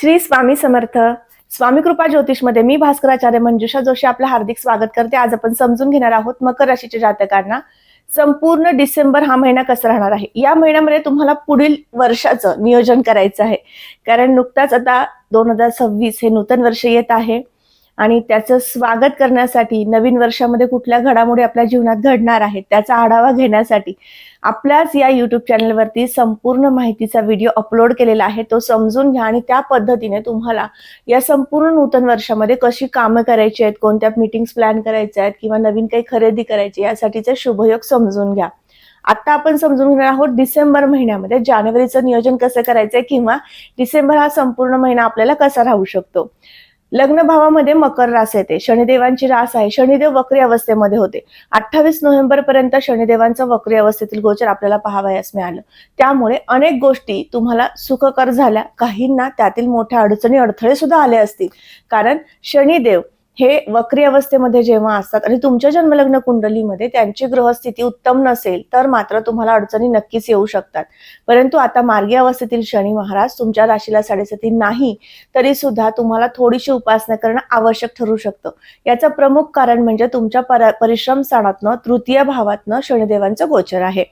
श्री स्वामी समर्थ. स्वामी कृपा ज्योतिषमध्ये मी भास्कराचार्य मंजुषा जोशी आपलं हार्दिक स्वागत करते. आज आपण समजून घेणार आहोत मकर राशीच्या जातकांना. संपूर्ण डिसेंबर हा महिना कसा राहणार आहे? या महिन्यामध्ये तुम्हाला पुढील वर्षाचं नियोजन करायचं आहे. कारण नुकताच आता दोन हजार सव्वीस हे नूतन वर्ष येत आहे. आणि त्याचं स्वागत करण्यासाठी नवीन वर्षामध्ये कुठल्या घडामोडी आपल्या जीवनात घडणार आहेत त्याचा आढावा घेण्यासाठी आपल्याच या युट्यूब चॅनलवरती संपूर्ण माहितीचा व्हिडिओ अपलोड केलेला आहे. तो समजून घ्या आणि त्या पद्धतीने तुम्हाला या संपूर्ण नूतन वर्षामध्ये कशी कामं करायची आहेत कोणत्या मीटिंग्स प्लॅन करायच्या आहेत किंवा नवीन काही खरेदी करायची यासाठीचे शुभयोग समजून घ्या. आता आपण समजून घेणार आहोत डिसेंबर महिन्यामध्ये जानेवारीचं नियोजन कसं करायचंय किंवा डिसेंबर हा संपूर्ण महिना आपल्याला कसा राहू शकतो. लग्न भावामध्ये मकर रास येते. शनिदेवांची रास आहे. शनिदेव वक्री अवस्थेमध्ये होते. अठ्ठावीस नोव्हेंबर पर्यंत शनिदेवांचं वक्री अवस्थेतील गोचर आपल्याला पाहावयास मिळालं. त्यामुळे अनेक गोष्टी तुम्हाला सुखकर झाल्या. काहींना त्यातील मोठ्या अडचणी अडथळे सुद्धा आले असतील. कारण शनिदेव हे वक्री अवस्थेमध्ये जेव्हा असतात आणि तुमच्या जन्मलग्न कुंडलीमध्ये त्यांची ग्रहस्थिती उत्तम नसेल तर मात्र तुम्हाला अडचणी नक्कीच येऊ शकतात. परंतु आता मार्गी अवस्थेतील शनी महाराज तुमच्या राशीला साडेसाती नाही तरी सुद्धा तुम्हाला थोडीशी उपासना करणं आवश्यक ठरू शकतं. याचं प्रमुख कारण म्हणजे तुमच्या पर परिश्रम स्थानातनं तृतीय भावातनं शनिदेवांचं गोचर आहे.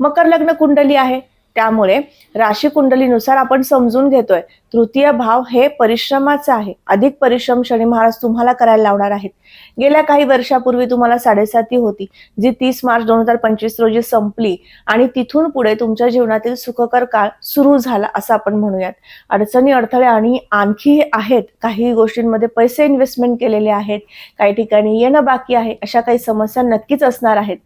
मकर लग्न कुंडली आहे. त्यामुळे राशी कुंडलीनुसार आपण समजून घेतोय तृतीय भाव हे परिश्रमाचा आहे. अधिक परिश्रम शनी महाराज तुम्हाला करायला लावणार आहेत. गेल्या काही वर्षापूर्वी तुम्हाला साडेसाती होती जी तीस मार्च दोन हजार पंचवीस रोजी संपली आणि तिथून पुढे तुमच्या जीवनातील सुखकर काळ सुरू झाला असं आपण म्हणूयात. अडचणी अडथळे आणि आणखी आहेत काही गोष्टींमध्ये पैसे इन्व्हेस्टमेंट केलेले आहेत काही ठिकाणी येणं बाकी आहे अशा काही समस्या नक्कीच असणार आहेत.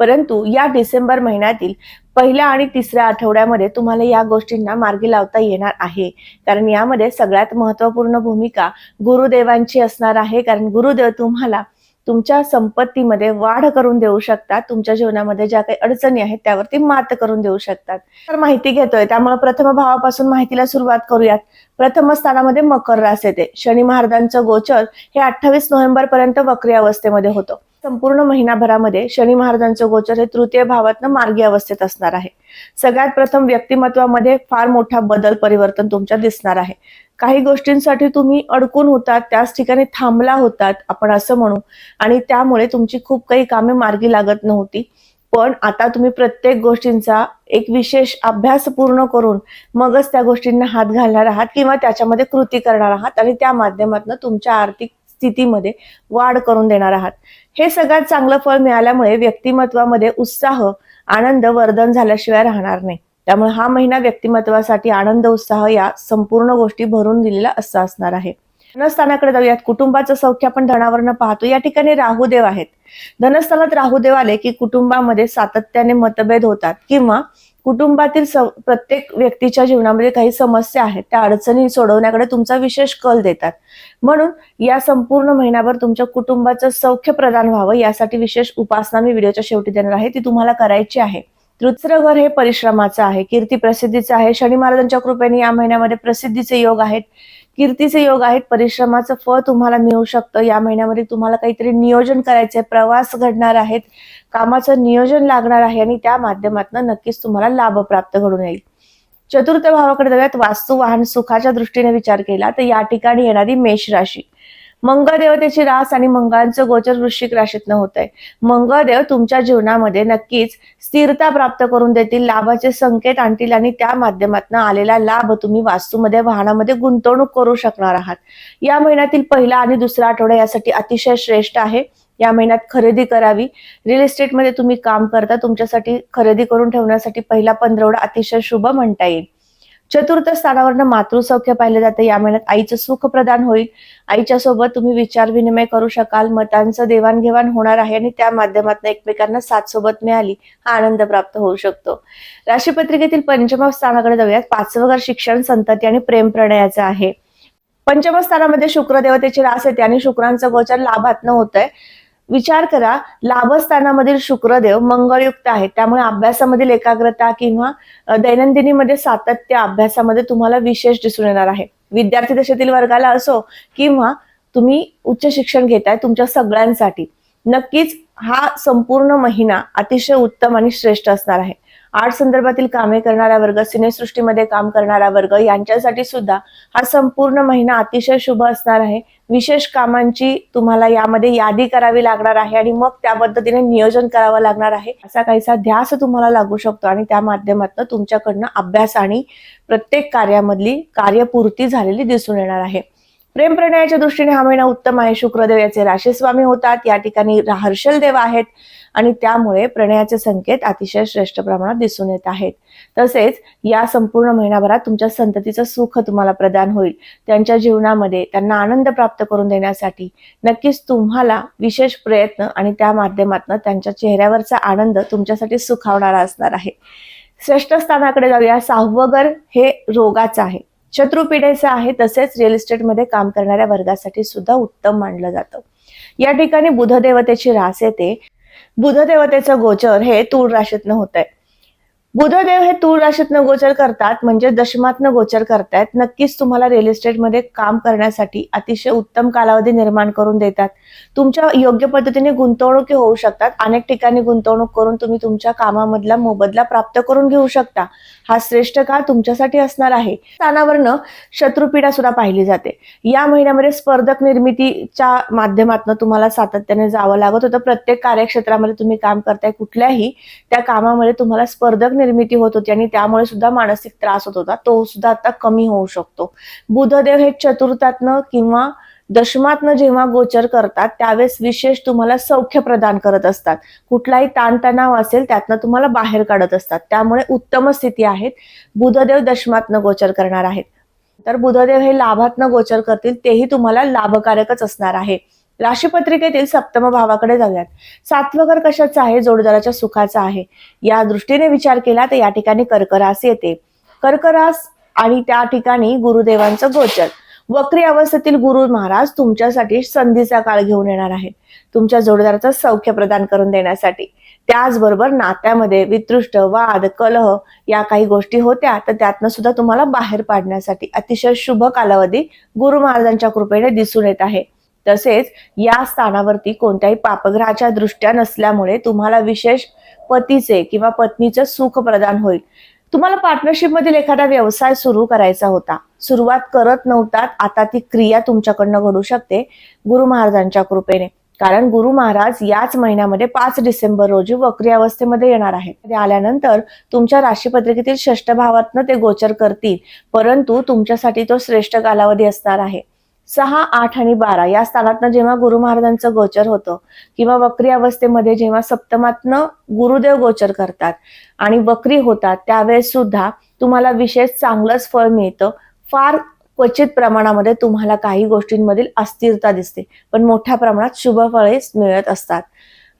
परंतु या डिसेंबर महिन्यातील पहिल्या आणि तिसऱ्या आठवड्यामध्ये तुम्हाला या गोष्टींना मार्गी लावता येणार आहे. कारण यामध्ये सगळ्यात महत्त्वपूर्ण भूमिका गुरुदेवांची असणार आहे. कारण गुरुदेव तुम्हाला तुमच्या संपत्तीमध्ये वाढ करून देऊ शकतात. तुमच्या जीवनामध्ये ज्या काही अडचणी आहेत त्यावरती मात करून देऊ शकतात. तर माहिती घेतोय. त्यामुळे प्रथम भावापासून माहितीला सुरुवात करूयात. प्रथम स्थानामध्ये मकर रास येते. शनी महाराजांचं गोचर हे अठ्ठावीस नोव्हेंबर पर्यंत वक्री अवस्थेमध्ये होतं. संपूर्ण महिनाभरामध्ये शनी महाराजांचं गोचर हे तृतीय भावातनं मार्गी अवस्थेत असणार आहे. सगळ्यात प्रथम व्यक्तिमत्वामध्ये फार मोठा बदल परिवर्तन तुमच्या दिसणार आहे. काही गोष्टींसाठी तुम्ही अडकून होतात त्याच ठिकाणी थांबला होतात आपण असं म्हणू. आणि त्यामुळे तुमची खूप काही कामे मार्गी लागत नव्हती. पण आता तुम्ही प्रत्येक गोष्टींचा एक विशेष अभ्यास पूर्ण करून मगच त्या गोष्टींना हात घालणार आहात किंवा त्याच्यामध्ये कृती करणार आहात आणि त्या माध्यमातून तुमच्या आर्थिक स्थितीमध्ये वाढ करून देणार आहात. हे सगळ्यात चांगलं फळ मिळाल्यामुळे व्यक्तिमत्वामध्ये उत्साह आनंद वर्धन झाल्याशिवाय राहणार नाही. त्यामुळे हा महिना व्यक्तिमत्वासाठी आनंद उत्साह या संपूर्ण गोष्टी भरून दिलेला असा असणार आहे. धनस्थानाकडे जाऊयात. कुटुंबाचं सौख्य आपण धनावरनं पाहतो. या ठिकाणी राहुदेव आहेत. धनस्थानात राहुदेव आले की कुटुंबामध्ये सातत्याने मतभेद होतात किंवा कुटुंबातील प्रत्येक व्यक्तीच्या जीवनामध्ये काही समस्या आहेत त्या अडचणी सोडवण्याकडे तुमचा विशेष कल देतात. म्हणून या संपूर्ण महिन्याभर तुमच्या कुटुंबाचं सौख्य प्रदान व्हावं यासाठी विशेष उपासना मी व्हिडिओच्या शेवटी देणार आहे. ती तुम्हाला करायची आहे. तृतीय घर हे परिश्रमाचं आहे कीर्ती प्रसिद्धीचं आहे शनी महाराजांच्या कृपेने या महिन्यामध्ये प्रसिद्धीचे योग आहेत. कीर्तीचे योग आहेत परिश्रमाचं फळ तुम्हाला मिळू शकतं. या महिन्यामध्ये तुम्हाला काहीतरी नियोजन करायचंय प्रवास घडणार आहेत कामाचं नियोजन लागणार आहे आणि त्या माध्यमातून नक्कीच तुम्हाला लाभ प्राप्त घडून येईल. चतुर्थ भावाकडे जाऊयात. वास्तू वाहन सुखाच्या दृष्टीने विचार केला तर या ठिकाणी येणारी मेष राशी. मंगळदेवतेची रास आणि मंगळांचं गोचर वृश्चिक राशीतनं होत आहे मंगळदेव तुमच्या जीवनामध्ये नक्कीच स्थिरता प्राप्त करून देतील लाभाचे संकेत आणतील आणि त्या माध्यमातून आलेला लाभ तुम्ही वास्तूमध्ये वाहनामध्ये गुंतवणूक करू शकणार आहात. या महिन्यातील पहिला आणि दुसरा आठवडा यासाठी अतिशय श्रेष्ठ आहे. या महिन्यात खरेदी करावी. रिअल इस्टेटमध्ये तुम्ही काम करता तुमच्यासाठी खरेदी करून ठेवण्यासाठी पहिला पंधरवडा अतिशय शुभ म्हणता येईल. चतुर्थ स्थानावरनं मातृसौख्य पाहिलं जातं. या महिन्यात आईचं सुख प्रदान होईल. आईच्या सोबत तुम्ही विचार विनिमय करू शकाल. मतांचं देवाणघेवाण होणार आहे आणि त्या माध्यमातून एकमेकांना साथ सोबत मिळाली. हा आनंद प्राप्त होऊ शकतो. राशीपत्रिकेतील पंचम स्थानाकडे जाऊयात. पाचवं घर शिक्षण संतती आणि प्रेम प्रणयाचं आहे. पंचम स्थानामध्ये शुक्रदेवतेची रास येते आणि शुक्रांचं गोचर लाभात न होत आहे विचार करा लाभस्थानामधील शुक्रदेव मंगळयुक्त आहे त्यामुळे अभ्यासामधील एकाग्रता किंवा दैनंदिनीमध्ये सातत्य अभ्यासामध्ये तुम्हाला विशेष दिसून येणार आहे. विद्यार्थी दशेतील वर्गाला असो किंवा तुम्ही उच्च शिक्षण घेताय तुमच्या सगळ्यांसाठी नक्कीच हा संपूर्ण महिना अतिशय उत्तम आणि श्रेष्ठ असणार आहे. आर्ट संदर्भातील कामे करणारा वर्ग सिनेसृष्टीमध्ये काम करणारा वर्ग यांच्यासाठी सुद्धा हा संपूर्ण महिना अतिशय शुभ असणार आहे. विशेष कामांची तुम्हाला यामध्ये यादी करावी लागणार आहे आणि मग त्या पद्धतीने नियोजन करावं लागणार आहे. असा काहीसा ध्यास तुम्हाला लागू शकतो आणि त्या माध्यमातून तुमच्याकडनं अभ्यास आणि प्रत्येक कार्यामधली कार्यपूर्ती झालेली दिसून येणार आहे. प्रेम प्रणयाच्या दृष्टीने हा महिना उत्तम आहे. शुक्रदेव याचे राशीस्वामी होतात. या ठिकाणी हर्षल देव आहेत. आणि त्यामुळे प्रणयाचे संकेत अतिशय श्रेष्ठ प्रमाणात दिसून येत आहेत. तसेच या संपूर्ण महिनाभरात तुमच्या संततीचं सुख तुम्हाला प्रदान होईल. त्यांच्या जीवनामध्ये त्यांना आनंद प्राप्त करून देण्यासाठी नक्कीच तुम्हाला विशेष प्रयत्न आणि त्या माध्यमातून त्यांच्या चेहऱ्यावरचा आनंद तुमच्यासाठी सुखावणारा असणार आहे. श्रेष्ठ स्थानाकडे जाऊया. सहावं हे रोगाचं आहे. शत्रुपीडेचं आहे तसेच रिअल इस्टेटमध्ये काम करणाऱ्या वर्गासाठी सुद्धा उत्तम मानलं जातं. या ठिकाणी बुधदेवतेची रास येते. बुधदेवतेचं गोचर हे तूळ राशीतनं होत आहे बुधदेव हे तूळ राशीतनं गोचर करतात म्हणजे दशमातनं गोचर करतायत. नक्कीच तुम्हाला रिअल इस्टेटमध्ये काम करण्यासाठी अतिशय उत्तम कालावधी निर्माण करून देतात. तुमच्या योग्य पद्धतीने गुंतवणुकी होऊ शकतात. अनेक ठिकाणी गुंतवणूक करून तुम्ही तुमच्या कामामधला मोबदला प्राप्त करून घेऊ शकता. हा श्रेष्ठ काळ तुमच्यासाठी असणार आहे. स्थानावरनं शत्रुपीडा सुद्धा पाहिली जाते. या महिन्यामध्ये स्पर्धक निर्मितीच्या माध्यमातून तुम्हाला सातत्याने जावं लागत होतं. प्रत्येक कार्यक्षेत्रामध्ये तुम्ही काम करताय कुठल्याही त्या कामामध्ये तुम्हाला स्पर्धक निर्मिती होत होती आणि त्यामुळे सुद्धा मानसिक त्रास होत होता. तो सुद्धा आता कमी होऊ शकतो. बुधदेव हे चतुर्थातनं किंवा दशमातनं जेव्हा गोचर करतात त्यावेळेस विशेष तुम्हाला सौख्य प्रदान करत असतात. कुठलाही ताणतणाव असेल त्यातनं तुम्हाला बाहेर काढत असतात. त्यामुळे उत्तम स्थिती आहेत. बुधदेव दशमातनं गोचर करणार आहेत. तर बुधदेव हे लाभातनं गोचर करतील तेही तुम्हाला लाभकारकच असणार आहे. राशीपत्रिकेतील सप्तम भावाकडे जाऊयात. सातवं घर कशाचं आहे? जोडदाराच्या सुखाचा आहे. या दृष्टीने विचार केला तर या ठिकाणी कर्करास येते. कर्करास आणि त्या ठिकाणी गुरुदेवांचं गोचर. वक्री अवस्थेतील गुरु महाराज तुमच्यासाठी संधीचा काळ घेऊन येणार आहे तुमच्या जोडदाराचं सौख्य प्रदान करून देण्यासाठी. त्याचबरोबर नात्यामध्ये वितृष्ट वाद कलह या काही गोष्टी होत्या तर त्यातनं सुद्धा तुम्हाला बाहेर पाडण्यासाठी अतिशय शुभ कालावधी गुरु महाराजांच्या कृपेने दिसून येत आहे. तसेच या स्थानावरती कोणत्याही पापग्रहाच्या दृष्ट्या नसल्यामुळे तुम्हाला विशेष पतीचे किंवा पत्नीचे सुख प्रदान होईल. तुम्हाला पार्टनरशिप मधील एखादा व्यवसाय सुरू करायचा होता. सुरुवात करत नव्हतात आता ती क्रिया तुमच्याकडनं घडू शकते गुरु महाराजांच्या कृपेने. कारण गुरु महाराज याच महिन्यामध्ये पाच डिसेंबर रोजी वक्री अवस्थेमध्ये येणार आहेत. आल्यानंतर तुमच्या राशीपत्रिकेतील षष्ठ भावातनं ते गोचर करतील परंतु तुमच्यासाठी तो श्रेष्ठ कालावधी असणार आहे. सहा आठ आणि बारा. या स्थानातनं जेव्हा गुरु महाराजांचं गोचर होतं किंवा वक्री अवस्थेमध्ये जेव्हा सप्तमातनं गुरुदेव गोचर करतात आणि वक्री होतात त्यावेळेस सुद्धा तुम्हाला विशेष चांगलंच फळ मिळतं. फार क्वचित प्रमाणामध्ये तुम्हाला काही गोष्टींमधील अस्थिरता दिसते पण मोठ्या प्रमाणात शुभ फळे मिळत असतात.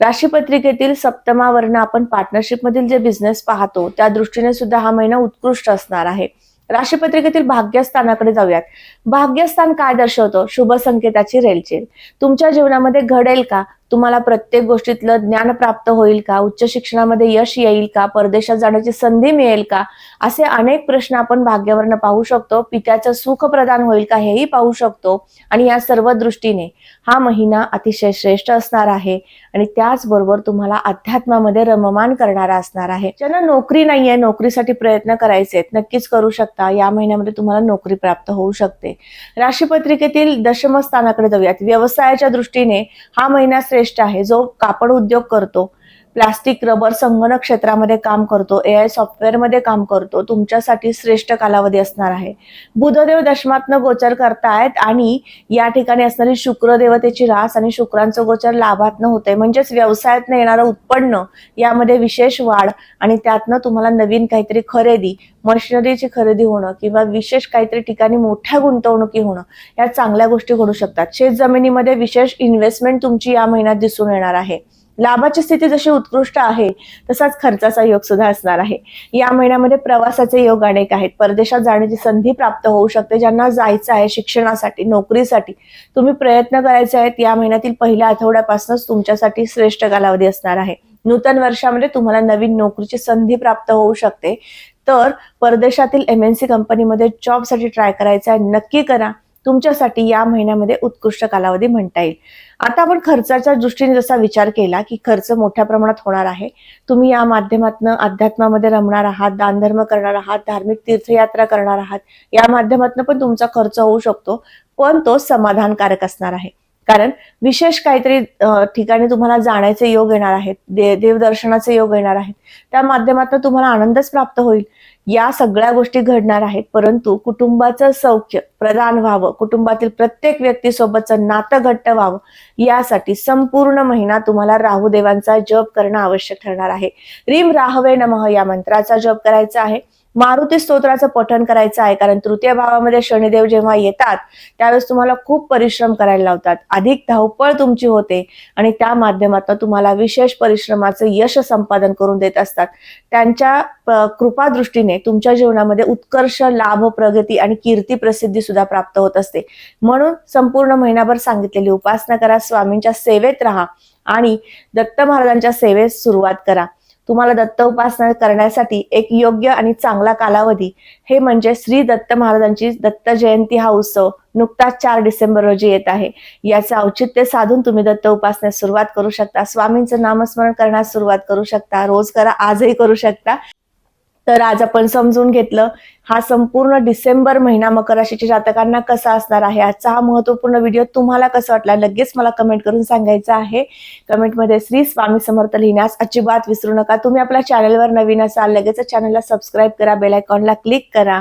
राशीपत्रिकेतील सप्तमावरनं आपण पार्टनरशिपमधील जे बिझनेस पाहतो त्या दृष्टीने सुद्धा हा महिना उत्कृष्ट असणार आहे. राशीपत्रिकेतील भाग्यस्थानाकडे जाऊयात. भाग्यस्थान काय दर्शवतो? शुभ संकेताची रेलचेल तुमच्या जीवनामध्ये घडेल का? तुम्हाला प्रत्येक गोष्टीतलं ज्ञान प्राप्त होईल का? उच्च शिक्षणामध्ये यश येईल का? परदेशात जाण्याची संधी मिळेल का? असे अनेक प्रश्न आपण भाग्यावरनं पाहू शकतो. पित्याचं सुख प्रदान होईल का हेही पाहू शकतो. आणि या सर्व दृष्टीने हा महिना अतिशय श्रेष्ठ असणार आहे. आणि त्याचबरोबर तुम्हाला अध्यात्मामध्ये रममान करणारा असणार आहे. ज्यांना नोकरी नाहीये नोकरीसाठी प्रयत्न करायचे नक्कीच करू शकता. या महिन्यामध्ये तुम्हाला नोकरी प्राप्त होऊ शकते. राशीपत्रिकेतील दशम स्थानाकडे जाऊयात. व्यवसायाच्या दृष्टीने हा महिना श्रेष्ठ आहे जो कापड उद्योग करतो. प्लास्टिक रबर संगणक क्षेत्रामध्ये काम करतो ए आय सॉफ्टवेअरमध्ये काम करतो तुमच्यासाठी श्रेष्ठ कालावधी असणार आहे. बुधदेव दशमातनं गोचर करतायत आणि या ठिकाणी असणारी शुक्र देवतेची रास आणि शुक्रांचं गोचर लाभातनं होते म्हणजेच व्यवसायातनं येणारं उत्पन्न यामध्ये विशेष वाढ आणि त्यातनं तुम्हाला नवीन काहीतरी खरेदी मशिनरीची खरेदी होणं किंवा विशेष काहीतरी ठिकाणी मोठ्या गुंतवणुकी होणं या चांगल्या गोष्टी घडू शकतात. शेत जमिनीमध्ये विशेष इन्व्हेस्टमेंट तुमची या महिन्यात दिसून येणार आहे. लाभाची स्थिती जशी उत्कृष्ट आहे तसाच खर्चाचा योग सुद्धा असणार आहे. या महिन्यामध्ये प्रवासाचे योग अनेक आहेत. परदेशात जाण्याची संधी प्राप्त होऊ शकते ज्यांना जायचं आहे शिक्षणासाठी नोकरीसाठी. तुम्ही प्रयत्न करायचे आहेत या महिन्यातील पहिल्या आठवड्यापासूनच तुमच्यासाठी श्रेष्ठ कालावधी असणार आहे. नूतन वर्षामध्ये तुम्हाला नवीन नोकरीची संधी प्राप्त होऊ शकते. तर परदेशातील एम एन सी कंपनीमध्ये जॉबसाठी ट्राय करायचं आहे नक्की करा. तुमच्यासाठी या महिन्यामध्ये उत्कृष्ट कालावधी म्हणता येईल. आता आपण खर्चाच्या दृष्टीने जसा विचार केला की खर्च मोठ्या प्रमाणात होणार आहे तुम्ही या माध्यमातून अध्यात्मामध्ये रमणार आहात दानधर्म करणार आहात धार्मिक तीर्थयात्रा करणार आहात या माध्यमातून पण तुमचा खर्च होऊ शकतो पण तो समाधानकारक असणार आहे. कारण विशेष काहीतरी ठिकाणी तुम्हाला जाण्याचे योग येणार आहेत दे देवदर्शनाचे योग येणार आहेत त्या माध्यमातून तुम्हाला आनंदच प्राप्त होईल. या सगळ्या गोष्टी घडणार आहेत. परंतु कुटुंबाचं सौख्य प्रदान व्हावं कुटुंबातील प्रत्येक व्यक्तीसोबतचं नातं घट्ट व्हावं यासाठी संपूर्ण महिना तुम्हाला राहुदेवांचा जप करणं आवश्यक ठरणार आहे. रीम राहवे नमः या मंत्राचा जप करायचा आहे. मारुती स्तोत्राचं पठण करायचं आहे कारण तृतीय भावामध्ये शनिदेव जेव्हा येतात त्यावेळेस तुम्हाला खूप परिश्रम करायला लावतात. अधिक धावपळ तुमची होते आणि त्या माध्यमातून तुम्हाला विशेष परिश्रमाचं यश संपादन करून देत असतात. त्यांच्या कृपादृष्टीने तुमच्या जीवनामध्ये उत्कर्ष लाभ प्रगती आणि कीर्ती प्रसिद्धी सुद्धा प्राप्त होत असते. म्हणून संपूर्ण महिनाभर सांगितलेली उपासना करा स्वामींच्या सेवेत राहा आणि दत्त महाराजांच्या सेवेत सुरुवात करा. तुम्हाला दत्त उपासना करण्यासाठी एक योग्य आणि चांगला कालावधी. हे म्हणजे श्री दत्त महाराजांची दत्त जयंती हा उत्सव नुकताच चार डिसेंबर रोजी येत आहे. याचं औचित्य साधून तुम्ही दत्त उपासनेस सुरुवात करू शकता. स्वामींचं नामस्मरण करण्यास सुरुवात करू शकता. रोज करा आजही करू शकता. तर आज आपण समजून घेतलं. हा संपूर्ण डिसेंबर महिना मकर राशीच्या जातकांना कसा असणार आहे? आजचा हा महत्त्वपूर्ण व्हिडिओ तुम्हाला कसा वाटला? लगेच मला कमेंट करून सांगायचा आहे. कमेंटमध्ये श्री स्वामी समर्थ लिहिण्यास अजिबात विसरू नका. तुम्ही आपल्या चॅनलवर नवीन असाल लगेच चॅनलला सबस्क्राईब करा बेल आयकॉनला क्लिक करा.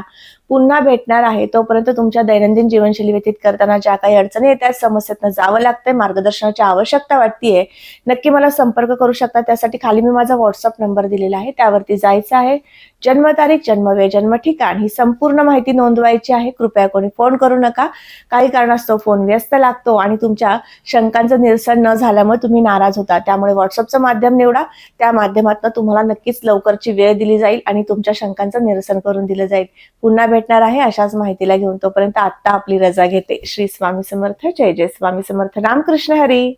पुन्हा भेटणार आहे तोपर्यंत तुमच्या दैनंदिन जीवनशैली व्यतीत करताना ज्या काही अडचणी येतात समस्येतनं जावं लागतंय मार्गदर्शनाची आवश्यकता वाटतेय. नक्की मला संपर्क करू शकता. त्यासाठी खाली मी माझा व्हॉट्सअप नंबर दिलेला आहे. त्यावरती जायचं आहे. जन्मतारीख जन्मवेळ जन्म ठिकाण ही संपूर्ण माहिती नोंदवायची आहे. कृपया कोणी फोन करू नका. काही कारणास्तव फोन व्यस्त लागतो आणि तुमच्या शंकांचं निरसन न झाल्यामुळे तुम्ही नाराज होता. त्यामुळे व्हॉट्सअपचं माध्यम निवडा. त्या माध्यमातून तुम्हाला नक्कीच लवकरची वेळ दिली जाईल आणि तुमच्या शंकांचं निरसन करून दिलं जाईल. पुन्हा भेटणार आहे अशाच माहितीला घेऊन. तोपर्यंत आत्ता आपली रजा घेते. श्री स्वामी समर्थ. जय जय स्वामी समर्थ. रामकृष्ण हरी.